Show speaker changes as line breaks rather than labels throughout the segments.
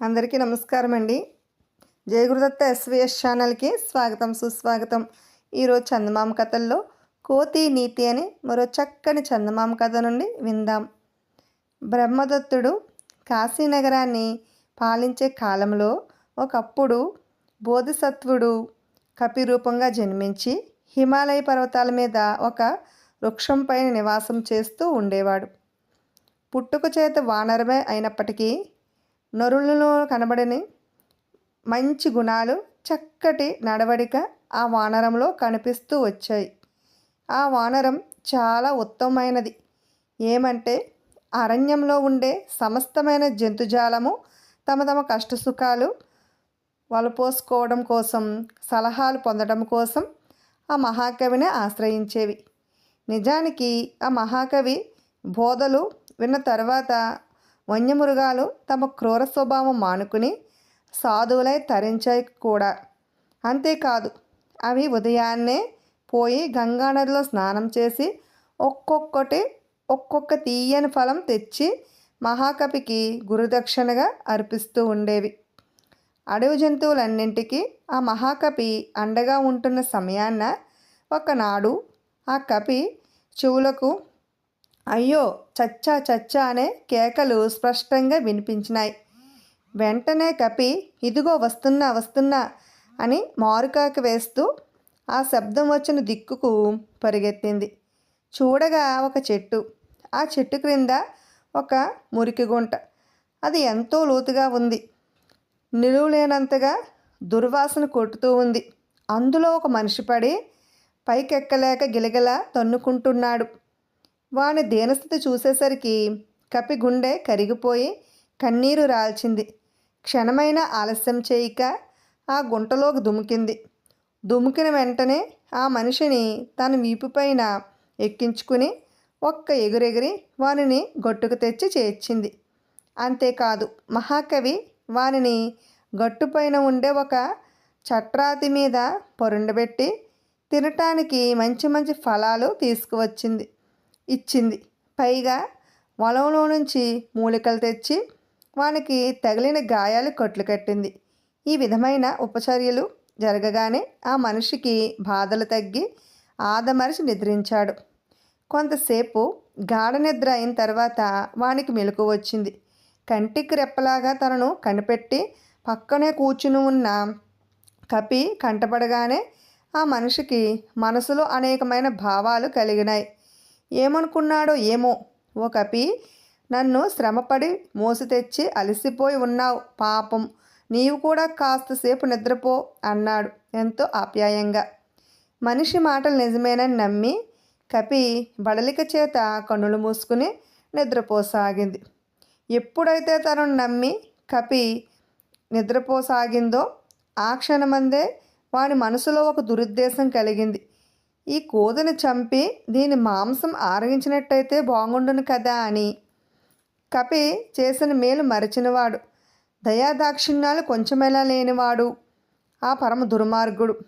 అందరికీ నమస్కారం అండి జయగురుదత్త ఎస్విఎస్ ఛానల్కి స్వాగతం సుస్వాగతం. ఈరోజు చందమామ కథల్లో కోతి నీతి అని మరో చక్కని చందమామ కథ నుండి విందాం. బ్రహ్మదత్తుడు కాశీనగరాన్ని పాలించే కాలంలో ఒకప్పుడు బోధిసత్వుడు కపిరూపంగా జన్మించి హిమాలయ పర్వతాల మీద ఒక వృక్షంపైన నివాసం చేస్తూ ఉండేవాడు. పుట్టుక చేత వానరమే అయినప్పటికీ నరులలో కనబడని మంచి గుణాలు చక్కటి నడవడిక ఆ వానరంలో కనిపిస్తూ వచ్చాయి. ఆ వానరం చాలా ఉత్తమమైనది. ఏమంటే అరణ్యంలో ఉండే సమస్తమైన జంతుజాలము తమ తమ కష్టసుఖాలు వలపోసుకోవడం కోసం సలహాలు పొందడం కోసం ఆ మహాకవిని ఆశ్రయించేవి. నిజానికి ఆ మహాకవి బోధలు విన్న తర్వాత వన్యమృగాలు తమ క్రూర స్వభావం మానుకుని సాధువులై తరించాయి కూడా. అంతేకాదు అవి ఉదయాన్నే పోయి గంగానదిలో స్నానం చేసి ఒక్కొక్కటి ఒక్కొక్క తీయని ఫలం తెచ్చి మహాకవికి గురుదక్షిణగా అర్పిస్తూ ఉండేవి. అడవి జంతువులన్నింటికీ ఆ మహాకపి అండగా ఉంటున్న సమయాన్న ఒకనాడు ఆ కపి చెవులకు అయ్యో చచ్చా చచ్చా అనే కేకలు స్పష్టంగా వినిపించినాయి. వెంటనే కపి ఇదిగో వస్తున్నా వస్తున్నా అని మారుకాకి వేస్తూ ఆ శబ్దం వచ్చిన దిక్కుకు పరిగెత్తింది. చూడగా ఒక చెట్టు. ఆ చెట్టు క్రింద ఒక మురికి గుంట. అది ఎంతో లోతుగా ఉంది. నిలువలేనంతగా దుర్వాసన కొట్టుతూ ఉంది. అందులో ఒక మనిషి పడి పైకెక్కలేక గిలగిలా తన్నుకుంటున్నాడు. వాని దీనస్థితి చూసేసరికి కపి గుండె కరిగిపోయి కన్నీరు రాల్చింది. క్షణమైన ఆలస్యం చేయక ఆ గుంటలోకి దుమికింది. దుమికిన వెంటనే ఆ మనిషిని తన వీపుపైన ఎక్కించుకుని ఒక్క ఎగురెగిరి వానిని గట్టుకు తెచ్చి చేర్చింది. అంతేకాదు మహాకవి వానిని గట్టుపైన ఉండే ఒక చట్రాతి మీద పొరుండబెట్టి తినటానికి మంచి మంచి ఫలాలు తీసుకువచ్చింది. ఇచ్చింది. పైగా వలంలో నుంచి మూలికలు తెచ్చి వానికి తగిలిన గాయాలు కట్లు కట్టింది. ఈ విధమైన ఉపచర్యలు జరగగానే ఆ మనిషికి బాధలు తగ్గి ఆదమరిచి నిద్రించాడు. కొంతసేపు గాఢ నిద్ర అయిన తర్వాత వానికి మెలకు వచ్చింది. కంటికి రెప్పలాగా తనను కనిపెట్టి పక్కనే కూర్చుని ఉన్న కపి కంటపడగానే ఆ మనిషికి మనసులో అనేకమైన భావాలు కలిగినాయి. ఏమనుకున్నాడో ఏమో. ఓ కపి నన్ను శ్రమపడి మోసి తెచ్చి అలసిపోయి ఉన్నావు పాపం. నీవు కూడా కాస్తసేపు నిద్రపో అన్నాడు ఎంతో ఆప్యాయంగా. మనిషి మాటలు నిజమేనని నమ్మి కపి బడలిక చేత కన్నులు మూసుకుని నిద్రపోసాగింది. ఎప్పుడైతే తనను నమ్మి కపి నిద్రపోసాగిందో ఆ క్షణమందే వాని మనసులో ఒక దురుద్దేశం కలిగింది. ఈ కోదని చంపి దీని మాంసం ఆరగించినట్టయితే బాగుండును కదా అని. కపి చేసిన మేలు మరచినవాడు. దయాదాక్షిణ్యాలు కొంచెమెలా లేనివాడు. ఆ పరమ దుర్మార్గుడు.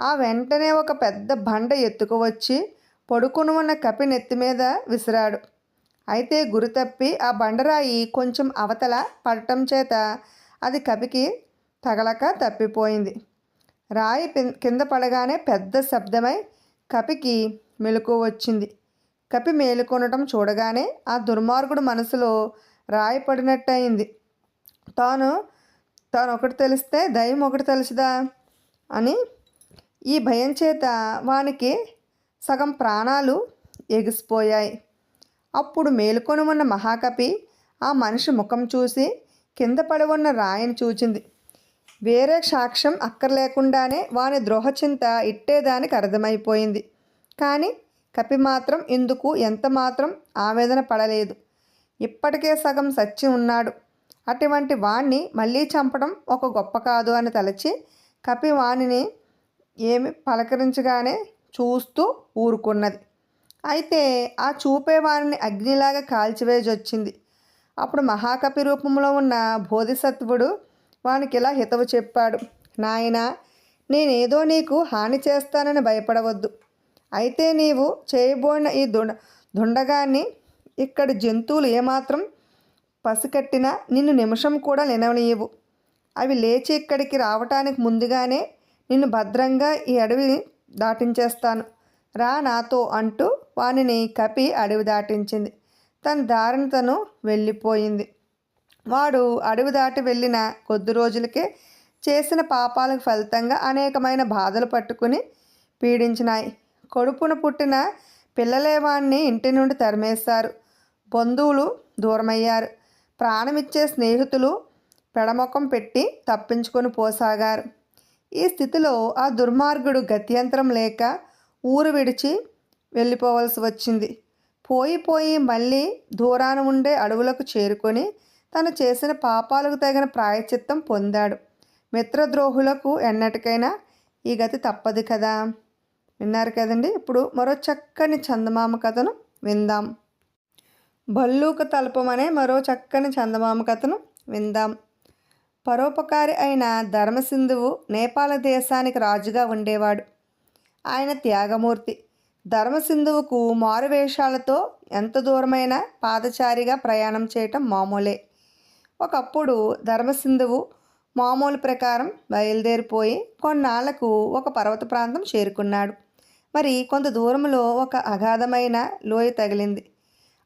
ఆ వెంటనే ఒక పెద్ద బండ ఎత్తుకువచ్చి పడుకుని ఉన్న కపి నెత్తి మీద విసిరాడు. అయితే గురి తప్పి ఆ బండరాయి కొంచెం అవతల పడటం చేత అది కపికి తగలక తప్పిపోయింది. రాయి కింద పడగానే పెద్ద శబ్దమై కపికి మెలకు వచ్చింది. కపి మేలుకొనటం చూడగానే ఆ దుర్మార్గుడు మనసులో రాయపడినట్టయింది. తాను తాను ఒకటి తెలిస్తే దయ్యం ఒకటి తెలుసుదా? అని ఈ భయం చేత వానికి సగం ప్రాణాలు ఎగిసిపోయాయి. అప్పుడు మేలుకొని ఉన్న మహాకపి ఆ మనిషి ముఖం చూసి కింద పడి ఉన్న రాయిని చూచింది. వేరే సాక్ష్యం అక్కర్లేకుండానే వాని ద్రోహచింత ఇట్టేదానికి అర్థమైపోయింది. కానీ కపి మాత్రం ఇందుకు ఎంత మాత్రం ఆవేదన పడలేదు. ఇప్పటికే సగం సచ్చి ఉన్నాడు. అటువంటి వాణ్ణి మళ్ళీ చంపడం ఒక గొప్ప కాదు అని తలచి కపి వాణిని ఏమి పలకరించగానే చూస్తూ ఊరుకున్నది. అయితే ఆ చూపే వారిని అగ్నిలాగా కాల్చివేజొచ్చింది. అప్పుడు మహాకపి రూపంలో ఉన్న బోధిసత్వుడు వానికి ఇలా హితవు చెప్పాడు. నాయనా నేనేదో నీకు హాని చేస్తానని భయపడవద్దు. అయితే నీవు చేయబోయిన ఈ దుండ దుండగాన్ని ఇక్కడ జంతువులు ఏమాత్రం పసికట్టినా నిన్ను నిమిషం కూడా నినవనీయవు అవి లేచి ఇక్కడికి రావటానికి ముందుగానే నిన్ను భద్రంగా ఈ అడవిని దాటించేస్తాను. రా నాతో అంటూ వానిని కపి అడవి దాటించింది. తన దారిని తను వెళ్ళిపోయింది. వాడు అడవి దాటి వెళ్ళిన కొద్ది రోజులకే చేసిన పాపాలకు ఫలితంగా అనేకమైన బాధలు పట్టుకుని పీడించినాయి. కొడుపున పుట్టిన పిల్లలేవాణ్ణి ఇంటి నుండి తరిమేశారు. బంధువులు దూరమయ్యారు. ప్రాణమిచ్చే స్నేహితులు పెడముఖం పెట్టి తప్పించుకొని పోసాగారు. ఈ స్థితిలో ఆ దుర్మార్గుడు గత్యంతరం లేక ఊరు విడిచి వెళ్ళిపోవలసి వచ్చింది. పోయి పోయి మళ్ళీ దూరాన ఉండే అడవులకు చేరుకొని తను చేసిన పాపాలకు తగిన ప్రాయచిత్తం పొందాడు. మిత్రద్రోహులకు ఎన్నటికైనా ఈ గతి తప్పదు కదా. విన్నారు కదండి? ఇప్పుడు మరో చక్కని చందమామ కథను విందాం. భల్లూక తల్పమనే మరో చక్కని చందమామ కథను విందాం. పరోపకారి అయిన ధర్మసింధువు నేపాల దేశానికి రాజుగా ఉండేవాడు. ఆయన త్యాగమూర్తి. ధర్మసింధువుకు మారువేషాలతో ఎంత దూరమైన పాదచారిగా ప్రయాణం చేయటం మామూలే. ఒకప్పుడు ధర్మసింధువు మామూలు ప్రకారం బయలుదేరిపోయి కొన్నాళ్ళకు ఒక పర్వత ప్రాంతం చేరుకున్నాడు. మరి కొంత దూరంలో ఒక అగాధమైన లోయ తగిలింది.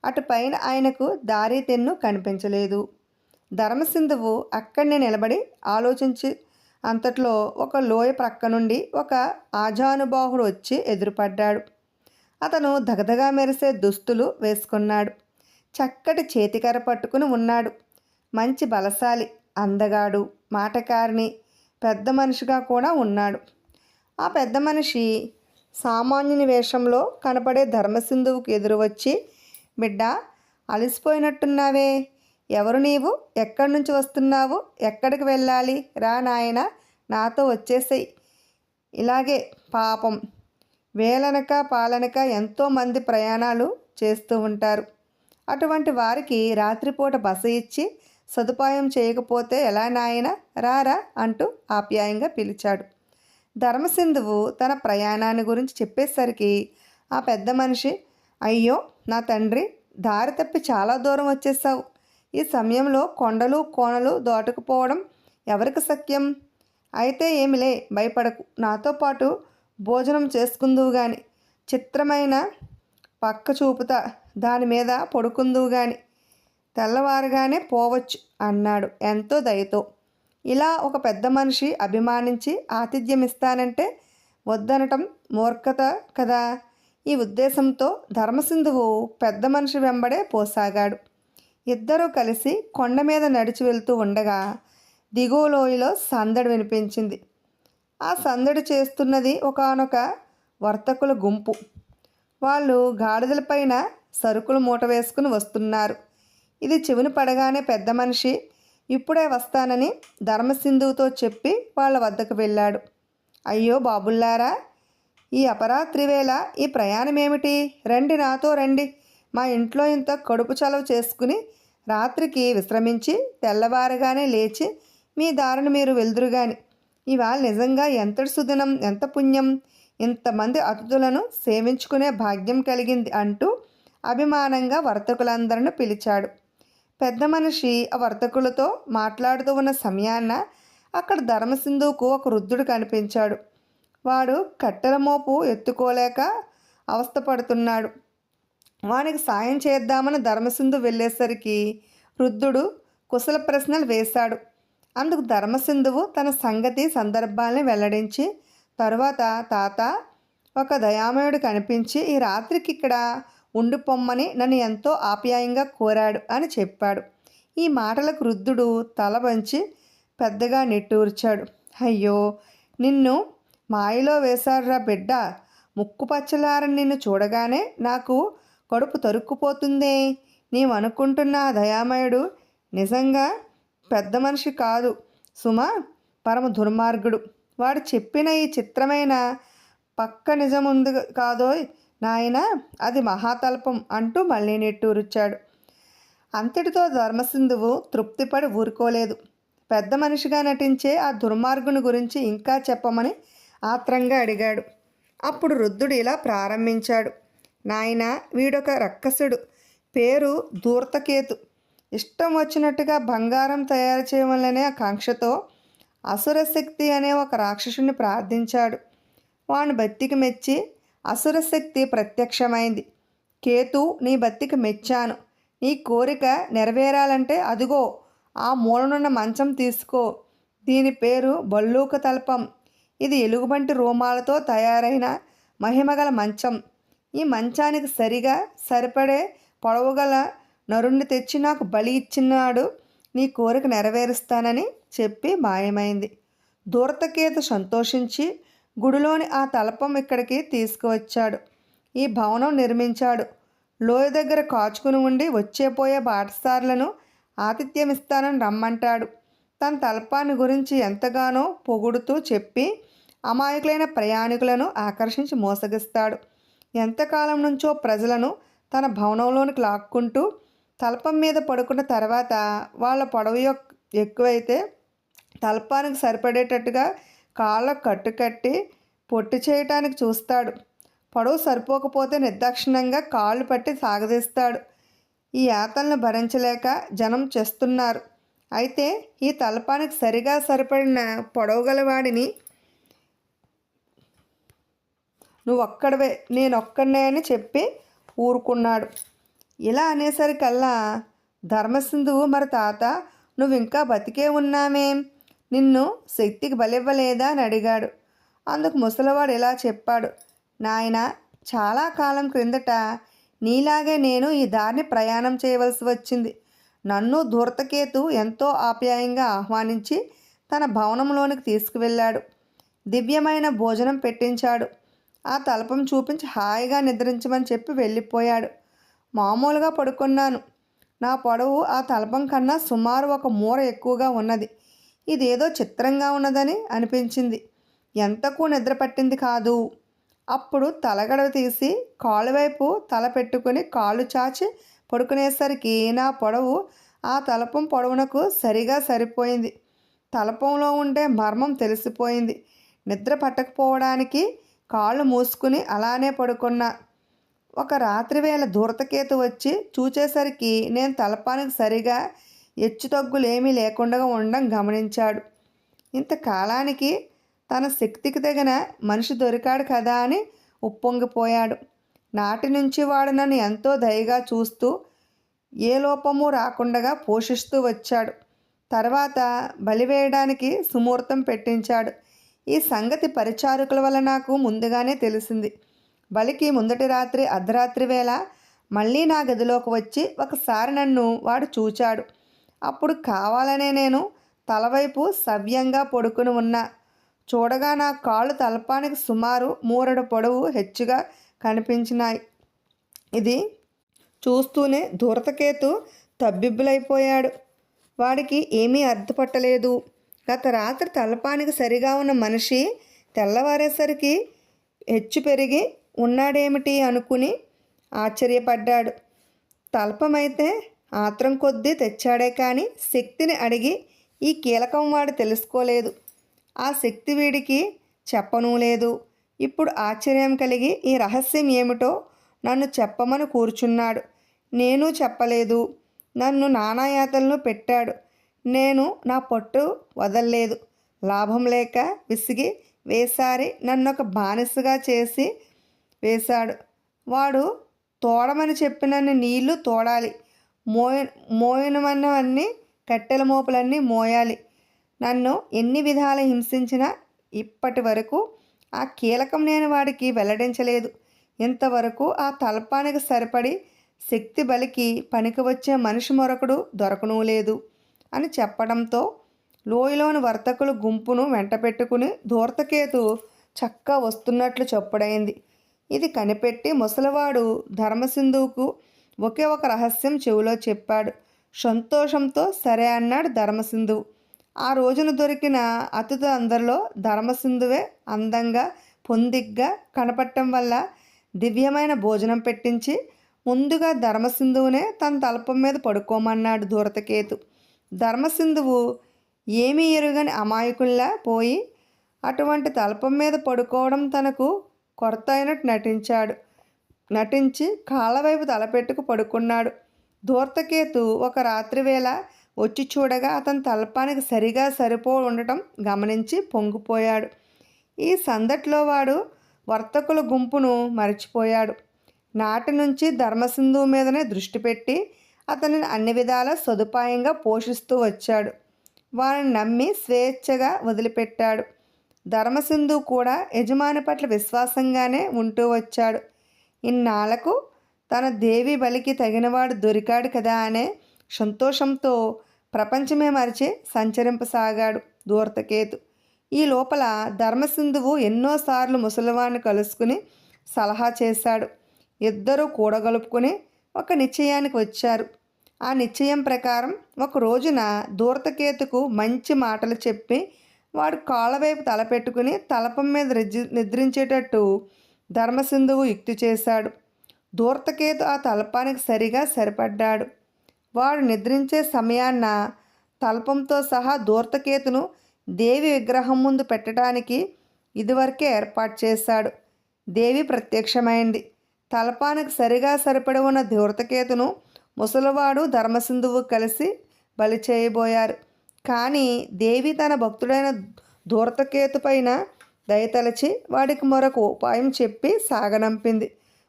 అటుపైన ఆయనకు దారి తెన్ను కనిపించలేదు. ధర్మసింధువు అక్కడనే నిలబడి ఆలోచించి అంతట్లో ఒక లోయ ప్రక్క నుండి ఒక ఆజానుబాహుడు వచ్చి ఎదురుపడ్డాడు. అతను దగదగా మెరిసే దుస్తులు వేసుకున్నాడు. చక్కటి చేతికర పట్టుకుని ఉన్నాడు. మంచి బలశాలి అందగాడు మాటకారిని పెద్ద మనిషిగా కూడా ఉన్నాడు. ఆ పెద్ద మనిషి సామాన్యుని వేషంలో కనపడే ధర్మసింధువుకు ఎదురు వచ్చి బిడ్డ అలసిపోయినట్టున్నావే. ఎవరు నీవు? ఎక్కడి నుంచి వస్తున్నావు? ఎక్కడికి వెళ్ళాలి? రా నాయన నాతో వచ్చేసేయి. ఇలాగే పాపం. వేలనక పాలనక ఎంతోమంది ప్రయాణాలు చేస్తూ ఉంటారు. అటువంటి వారికి రాత్రిపూట బస ఇచ్చి సదుపాయం చేయకపోతే ఎలా నాయన? రారా అంటూ ఆప్యాయంగా పిలిచాడు. ధర్మసింధువు తన ప్రయాణాన్ని గురించి చెప్పేసరికి ఆ పెద్ద మనిషి అయ్యో నా తండ్రి దారి తప్పి చాలా దూరం వచ్చేసావు ఈ సమయంలో కొండలు కోణలు దాటుకుపోవడం ఎవరికి సత్యం అయితే ఏమిలే భయపడకు. నాతో పాటు భోజనం చేసుకుందువు గాని చిత్రమైన పక్క చూపుతా దాని మీద పడుకుందువు గాని తెల్లవారుగానే పోవచ్చు అన్నాడు ఎంతో దయతో. ఇలా ఒక పెద్ద మనిషి అభిమానించి ఆతిథ్యం ఇస్తానంటే వద్దనటం మూర్ఖత కదా. ఈ ఉద్దేశంతో ధర్మసింధువు పెద్ద మనిషి వెంబడే పోసాగాడు. ఇద్దరూ కలిసి కొండ మీద నడిచి వెళ్తూ ఉండగా దిగువ లోయలో సందడి వినిపించింది. ఆ సందడి చేస్తున్నది ఒకనొక వర్తకుల గుంపు. వాళ్ళు గాడిదలపైన సరుకులు మూట వేసుకుని వస్తున్నారు. ఇది చెవిని పడగానే పెద్ద మనిషి ఇప్పుడే వస్తానని ధర్మసింధువుతో చెప్పి వాళ్ళ వద్దకు వెళ్ళాడు. అయ్యో బాబుల్లారా ఈ అపరాత్రి వేళ ఈ ప్రయాణం ఏమిటి రండి నాతో రండి. మా ఇంట్లో ఇంత కడుపు చలవ చేసుకుని రాత్రికి విశ్రమించి తెల్లవారుగానే లేచి మీ దారిని మీరు వెళ్దురుగాని ఇవాళ నిజంగా ఎంతటి సుదినం ఎంత పుణ్యం. ఇంతమంది అతిథులను సేవించుకునే భాగ్యం కలిగింది అంటూ అభిమానంగా వర్తకులందరిని పిలిచాడు. పెద్ద మనిషి ఆ వర్తకులతో మాట్లాడుతూ ఉన్న సమయాన్న అక్కడ ధర్మసింధువుకు ఒక వృద్ధుడు కనిపించాడు. వాడు కట్టెల మోపు ఎత్తుకోలేక అవస్థపడుతున్నాడు. వానికి సాయం చేద్దామని ధర్మసింధు వెళ్ళేసరికి వృద్ధుడు కుశల ప్రశ్నలు వేశాడు. అందుకు ధర్మసింధువు తన సంగతి సందర్భాల్ని వెల్లడించి తరువాత తాత ఒక దయామయుడు కనిపించి ఈ రాత్రికి ఇక్కడ ఉండిపోమ్మని నన్ను ఎంతో ఆప్యాయంగా కోరాడు అని చెప్పాడు. ఈ మాటలకు వృద్ధుడు తల వంచి పెద్దగా నిట్టూర్చాడు. అయ్యో నిన్ను మాయలో వేశాడురా బిడ్డ. ముక్కు పచ్చలారని నిన్ను చూడగానే నాకు కడుపు తరుక్కుపోతుందే. నీవనుకుంటున్న దయామయుడు నిజంగా పెద్ద మనిషి కాదు. సుమ పరమ దుర్మార్గుడు. వాడు చెప్పిన ఈ చిత్రమైన పక్క నిజముంది కాదోయ్. నాయన అది మహాతల్పం అంటూ మళ్ళీ నెట్టూరుచ్చాడు. అంతటితో ధర్మసింధువు తృప్తిపడి ఊరుకోలేదు. పెద్ద మనిషిగా నటించే ఆ దుర్మార్గుని గురించి ఇంకా చెప్పమని ఆత్రంగా అడిగాడు. అప్పుడు రుద్దుడు ఇలా ప్రారంభించాడు. నాయన వీడొక రక్కసుడు. పేరు దూర్తకేతు ఇష్టం వచ్చినట్టుగా బంగారం తయారు చేయవలనే కాంక్షతో అసురశక్తి అనే ఒక రాక్షసుని ప్రార్థించాడు. వాని భక్తికి మెచ్చి అసురశక్తి ప్రత్యక్షమైంది. కేతు నీ బతికి మెచ్చాను. నీ కోరిక నెరవేరాలంటే అదిగో ఆ మూలనున్న మంచం తీసుకో. దీని పేరు బల్లూక తల్పం. ఇది ఎలుగుబంటి రోమాలతో తయారైన మహిమగల మంచం. ఈ మంచానికి సరిగా సరిపడే పొడవుగల నరుణ్ణి తెచ్చి నాకు బలి ఇచ్చినాడు. నీ కోరిక నెరవేరుస్తానని చెప్పి మాయమైంది. దూరతకేత సంతోషించి గుడిలోని ఆ తలపం ఇక్కడికి తీసుకువచ్చాడు. ఈ భవనం నిర్మించాడు. లోయ దగ్గర కాచుకుని ఉండి వచ్చేపోయే బాటసారులను ఆతిథ్యమిస్తానని రమ్మంటాడు. తన తలపాన్ని గురించి ఎంతగానో పొగుడుతూ చెప్పి అమాయకులైన ప్రయాణికులను ఆకర్షించి మోసగిస్తాడు. ఎంతకాలం నుంచో ప్రజలను తన భవనంలోనికి లాక్కుంటూ తలపం మీద పడుకున్న తర్వాత వాళ్ళ పొడవు యొక్క ఎక్కువైతే తలపానికి సరిపడేటట్టుగా కాళ్ళకు కట్టుకట్టి పొట్టు చేయటానికి చూస్తాడు. పొడవు సరిపోకపోతే నిర్దాక్షిణ్యంగా కాళ్ళు పట్టి సాగదీస్తాడు. ఈ యాతలను భరించలేక జనం చేస్తున్నారు. అయితే ఈ తలపానికి సరిగా సరిపడిన పొడవు గలవాడిని నువ్వు ఒక్కడవే అని చెప్పి ఊరుకున్నాడు. ఇలా అనేసరికల్లా ధర్మసింధువు మరి తాత నువ్వు ఇంకా బతికే ఉన్నామేం నిన్ను శక్తికి బలివ్వలేదా అని అడిగాడు. అందుకు ముసలివాడు ఇలా చెప్పాడు. నాయన చాలా కాలం క్రిందట నీలాగే నేను ఈ దారిని ప్రయాణం చేయవలసి వచ్చింది. నన్ను ధూర్తకేతు ఎంతో ఆప్యాయంగా ఆహ్వానించి తన భవనంలోనికి తీసుకువెళ్ళాడు. దివ్యమైన భోజనం పెట్టించాడు. ఆ తలపం చూపించి హాయిగా నిద్రించమని చెప్పి వెళ్ళిపోయాడు. మామూలుగా పడుకున్నాను. నా పొడవు ఆ తలపం కన్నా సుమారు ఒక మూర ఎక్కువగా ఉన్నది. ఇదేదో చిత్రంగా ఉన్నదని అనిపించింది. ఎంతకు నిద్ర పట్టింది కాదు. అప్పుడు తలగడవ తీసి కాలువైపు తల పెట్టుకుని కాళ్ళు చాచి పడుకునేసరికి నా పొడవు ఆ తలపం పొడవునకు సరిగా సరిపోయింది. తలపంలో ఉండే మర్మం తెలిసిపోయింది. నిద్ర పట్టకపోవడానికి కాళ్ళు మూసుకుని అలానే పడుకున్నా. ఒక రాత్రివేళ దూరతకేతు వచ్చి చూచేసరికి నేను తలపానికి సరిగా ఎచ్చుతగ్గులేమీ లేకుండా ఉండడం గమనించాడు. ఇంతకాలానికి తన శక్తికి తగిన మనిషి దొరికాడు కదా అని ఉప్పొంగిపోయాడు. నాటి నుంచి వాడు నన్ను ఎంతో దయగా చూస్తూ ఏ లోపము రాకుండా పోషిస్తూ వచ్చాడు. తర్వాత బలివేయడానికి సుముహూర్తం పెట్టించాడు. ఈ సంగతి పరిచారకుల వల్ల నాకు ముందుగానే తెలిసింది. బలికి ముందటి రాత్రి అర్ధరాత్రి వేళ మళ్ళీ నా గదిలోకి వచ్చి ఒకసారి నన్ను వాడు చూచాడు. అప్పుడు కావాలనే నేను తలవైపు సవ్యంగా పడుకుని ఉన్నా. చూడగా నా కాళ్ళు తలపానికి సుమారు మూరడు పొడవు హెచ్చుగా కనిపించినాయి. ఇది చూస్తూనే దూరతకేతు తబ్బిబ్బులైపోయాడు. వాడికి ఏమీ అర్థపట్టలేదు. గత రాత్రి తలపానికి సరిగా ఉన్న మనిషి తెల్లవారేసరికి హెచ్చు పెరిగి ఉన్నాడేమిటి అనుకుని ఆశ్చర్యపడ్డాడు. తల్పమైతే ఆత్రం కొద్దీ తెచ్చాడే కానీ శక్తిని అడిగి ఈ కీలకం వాడు తెలుసుకోలేదు. ఆ శక్తి వీడికి చెప్పనూ లేదు. ఇప్పుడు ఆశ్చర్యం కలిగి ఈ రహస్యం ఏమిటో నన్ను చెప్పమని కూర్చున్నాడు. నేను చెప్పలేదు. నన్ను నానాయాతలను పెట్టాడు. నేను నా పట్టు వదల్లేదు. లాభం లేక విసిగి వేసారి నన్ను ఒక బానిసగా చేసి వేశాడు. వాడు తోడమని చెప్పినన్ను నీళ్ళు తోడాలి. మోయ మోయనమన్నవన్నీ కట్టెల మోపులన్నీ మోయాలి. నన్ను ఎన్ని విధాల హింసించినా ఇప్పటి వరకు ఆ కీలకం నేను వాడికి వెల్లడించలేదు. ఇంతవరకు ఆ తలపానికి సరిపడి శక్తి బలికి పనికి వచ్చే మనిషి మరొకడు దొరకనూ లేదు అని చెప్పడంతో లోయలోని వర్తకులు గుంపును వెంట పెట్టుకుని దూర్తకేతు చక్క వస్తున్నట్లు చెప్పుడైంది. ఇది కనిపెట్టి ముసలివాడు ధర్మసింధువుకు ఒకే ఒక రహస్యం చెవిలో చెప్పాడు. సంతోషంతో సరే అన్నాడు ధర్మసింధువు ఆ రోజున దొరికిన అతిథులు అందరిలో ధర్మసింధువే అందంగా పొందిగ్గా కనపడటం వల్ల దివ్యమైన భోజనం పెట్టించి ముందుగా ధర్మసింధువునే తన తలపం మీద పడుకోమన్నాడు దూరతకేతు ధర్మసింధువు ఏమీ ఎరుగని అమాయకుల్లా పోయి అటువంటి తలపం మీద పడుకోవడం తనకు కొరత అయినట్టు నటించాడు. నటించి కాళ్ళవైపు తలపెట్టుకు పడుకున్నాడు. ధూర్తకేతు ఒక రాత్రివేళ వచ్చి చూడగా అతని తలపానికి సరిగా సరిపో ఉండటం గమనించి పొంగిపోయాడు. ఈ సందట్లో వాడు వర్తకుల గుంపును మరచిపోయాడు. నాటి నుంచి ధర్మసింధు మీదనే దృష్టి పెట్టి అతనిని అన్ని విధాల సదుపాయంగా పోషిస్తూ వచ్చాడు. వారిని నమ్మి స్వేచ్ఛగా వదిలిపెట్టాడు. ధర్మసింధు కూడా యజమాని పట్ల విశ్వాసంగానే ఉంటూ వచ్చాడు. ఇన్నాళ్ళకు తన దేవి బలికి తగినవాడు దొరికాడు కదా అనే సంతోషంతో ప్రపంచమే మరిచి సంచరింపసాగాడు దూర్తకేతు ఈ లోపల ధర్మసింధువు ఎన్నోసార్లు ముసలివాణ్ణి కలుసుకుని సలహా చేశాడు. ఇద్దరూ కూడగలుపుకుని ఒక నిశ్చయానికి వచ్చారు. ఆ నిశ్చయం ప్రకారం ఒక రోజున దూర్తకేతుకు మంచి మాటలు చెప్పి వాడు కాళ్ళ వైపు తలపెట్టుకుని తలపం మీద నిద్రించేటట్టు ధర్మసింధువు యుక్తి చేశాడు. దూర్తకేతు ఆ తలపానికి సరిగా సరిపడ్డాడు. వాడు నిద్రించే సమయాన్న తల్పంతో సహా దూర్తకేతును దేవి విగ్రహం ముందు పెట్టడానికి ఇదివరకే ఏర్పాటు చేశాడు. దేవి ప్రత్యక్షమైంది. తలపానికి సరిగా సరిపడి ఉన్న ధూర్తకేతును ముసలివాడు ధర్మసింధువు కలిసి బలి చేయబోయారు. కానీ దేవి తన భక్తుడైన ధూర్తకేతు పైన దయతలచి వాడికి మరొక ఉపాయం చెప్పి సాగనంపింది.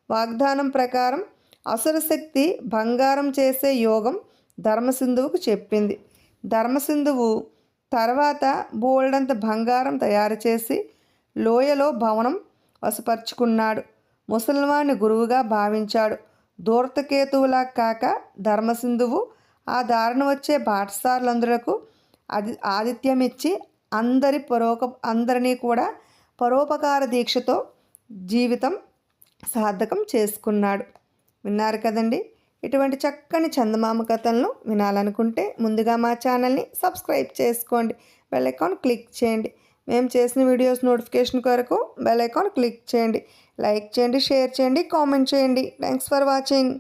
వాగ్దానం ప్రకారం అసురశక్తి బంగారం చేసే యోగం ధర్మసింధువుకు చెప్పింది. ధర్మసింధువు తర్వాత బోల్డంత బంగారం తయారు చేసి లోయలో భవనం వసపరుచుకున్నాడు ముసల్మాన్ని గురువుగా భావించాడు. దూర్తకేతువులా కాక ధర్మసింధువు ఆ దారిన వచ్చే బాటసారులందరకు అది ఆతిథ్యం ఇచ్చి అందరి పరోక అందరినీ కూడా పరోపకార దీక్షతో జీవితం సార్థకం చేసుకున్నాడు. విన్నారు కదండి? ఇటువంటి చక్కని చందమామ కథలను వినాలనుకుంటే ముందుగా మా ఛానల్ని సబ్స్క్రైబ్ చేసుకోండి. బెల్ ఐకాన్ క్లిక్ చేయండి. మేము చేసిన వీడియోస్ నోటిఫికేషన్ కొరకు బెల్ ఐకాన్ క్లిక్ చేయండి. లైక్ చేయండి షేర్ చేయండి కామెంట్ చేయండి. Thanks for watching.